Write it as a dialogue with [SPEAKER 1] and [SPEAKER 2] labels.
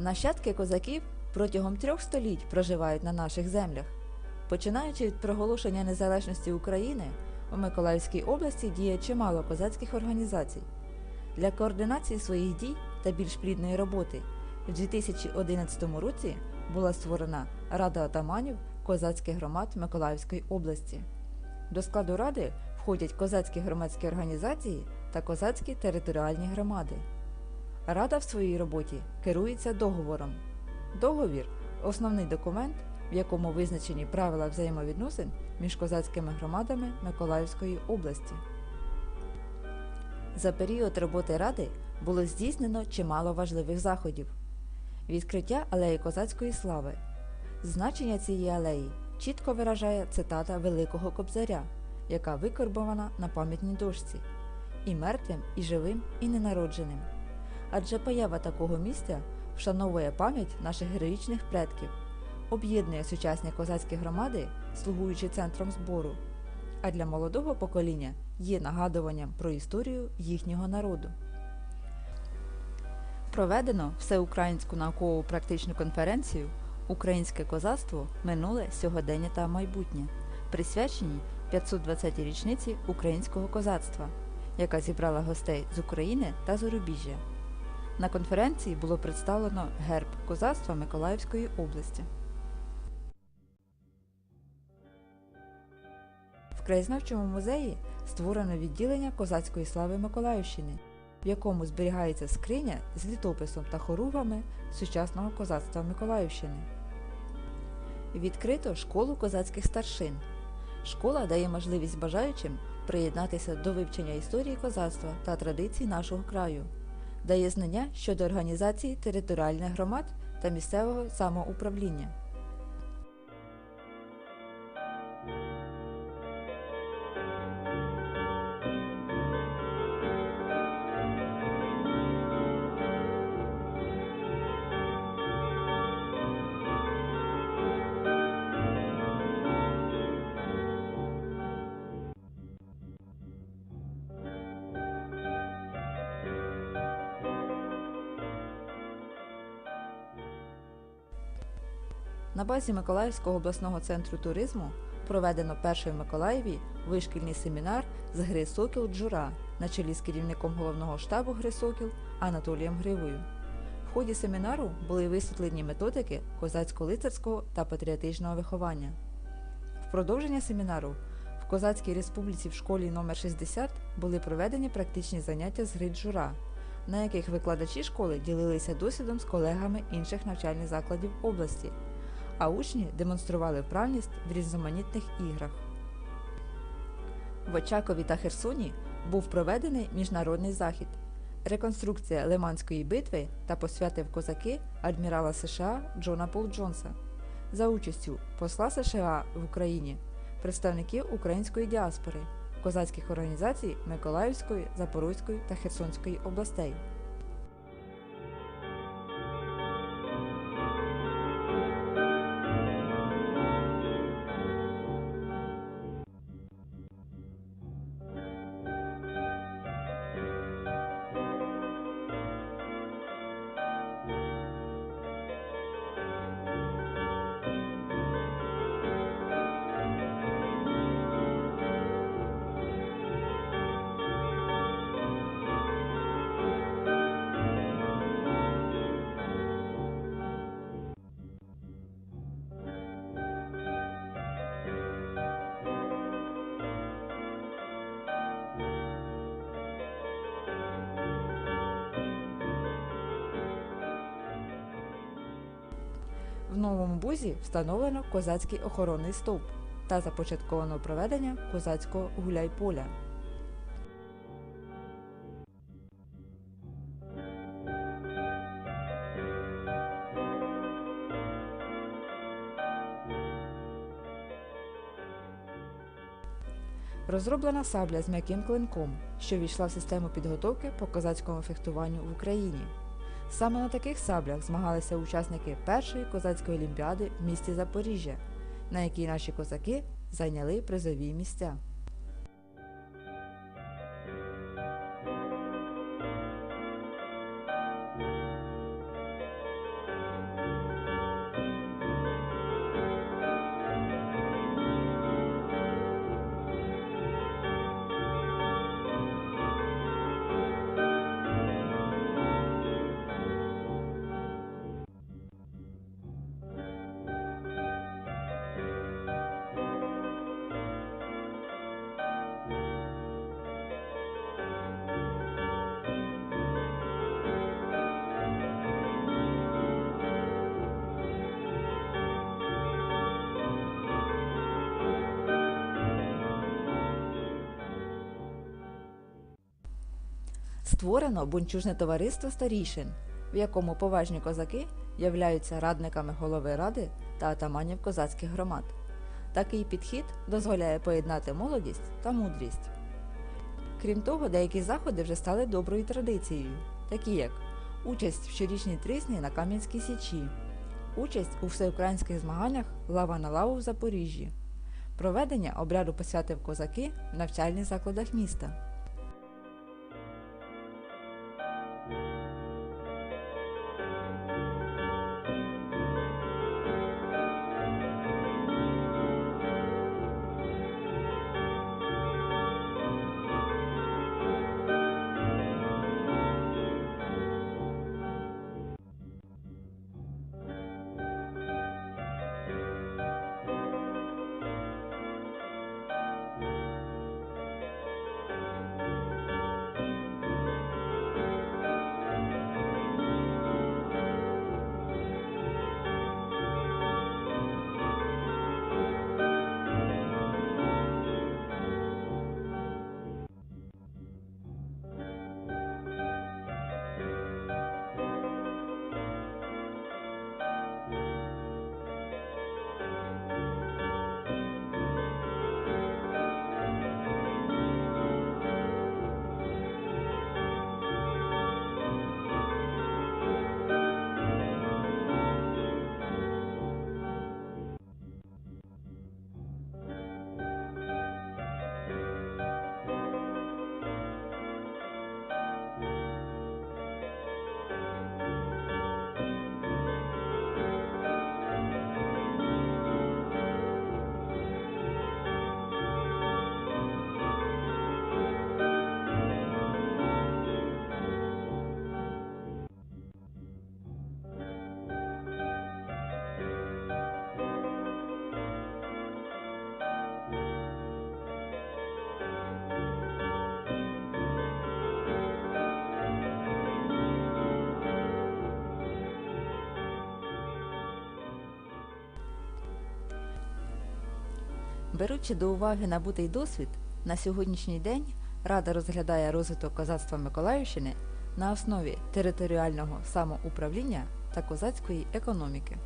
[SPEAKER 1] Нащадки козаків протягом трьох століть проживають на наших землях. Починаючи від проголошення незалежності України, у Миколаївській області діє чимало козацьких організацій. Для координації своїх дій та більш плідної роботи в 2011 році була створена Рада отаманів козацьких громад Миколаївської області. До складу ради входять козацькі громадські організації та козацькі територіальні громади. Рада в своїй роботі керується договором. Договір основний документ, в якому визначені правила взаємовідносин між козацькими громадами Миколаївської області. За період роботи Ради було здійснено чимало важливих заходів. Відкриття алеї козацької слави. Значення цієї алеї чітко виражає цитата Великого Кобзаря, яка викорбована на пам'ятній дошці і мертвим, і живим, і ненародженим. Адже поява такого місця вшановує пам'ять наших героїчних предків, об'єднує сучасні козацькі громади, слугуючи центром збору, а для молодого покоління є нагадуванням про історію їхнього народу. Проведено всеукраїнську наукову практичну конференцію Українське козацтво минуле сьогодення та майбутнє, присвяченій 520-й річниці українського козацтва, яка зібрала гостей з України та зарубіжжя. На конференції було представлено герб козацтва Миколаївської області. В краєзнавчому музеї створено відділення козацької слави Миколаївщини, в якому зберігається скриня з літописом та хоругвами сучасного козацтва Миколаївщини. Відкрито школу козацьких старшин. Школа дає можливість бажаючим приєднатися до вивчення історії козацтва та традицій нашого краю, дає знання щодо організації територіальних громад та місцевого самоуправління. На базі Миколаївського обласного центру туризму проведено перший в Миколаєві вишкільний семінар з гри Сокіл Джура на чолі з керівником головного штабу гри Сокіл Анатолієм Гривою. В ході семінару були висвітлені методики козацько-лицарського та патріотичного виховання. В продовження семінару в Козацькій республіці в школі номер 60 були проведені практичні заняття з гри Джура, на яких викладачі школи ділилися досвідом з колегами інших навчальних закладів області а учні демонстрували вправність в різноманітних іграх. В Очакові та Херсоні був проведений міжнародний захід, реконструкція Лиманської битви та посвяти в козаки адмірала США Джона Пол Джонса за участю посла США в Україні, представників української діаспори, козацьких організацій Миколаївської, Запорозької та Херсонської областей. В новому бузі встановлено козацький охоронний стовп та започатковано проведення козацького гуляй-поля. Розроблена сабля з м'яким клинком, що війшла в систему підготовки по козацькому фехтуванню в Україні. Саме на таких саблях змагалися учасники першої козацької олімпіади в місті Запоріжжя, на якій наші козаки зайняли призові місця. Створено бунчужне товариство старішин, в якому поважні козаки являються радниками голови ради та атаманів козацьких громад. Такий підхід дозволяє поєднати молодість та мудрість. Крім того, деякі заходи вже стали доброю традицією, такі як участь в щорічній трісні на Кам'янській Січі, участь у всеукраїнських змаганнях Лава на лаву в Запоріжжі, проведення обряду посвяти в козаки в навчальних закладах міста. Беручи до уваги набутий досвід, на сьогоднішній день Рада розглядає розвиток козацтва Миколаївщини на основі територіального самоуправління та козацької економіки.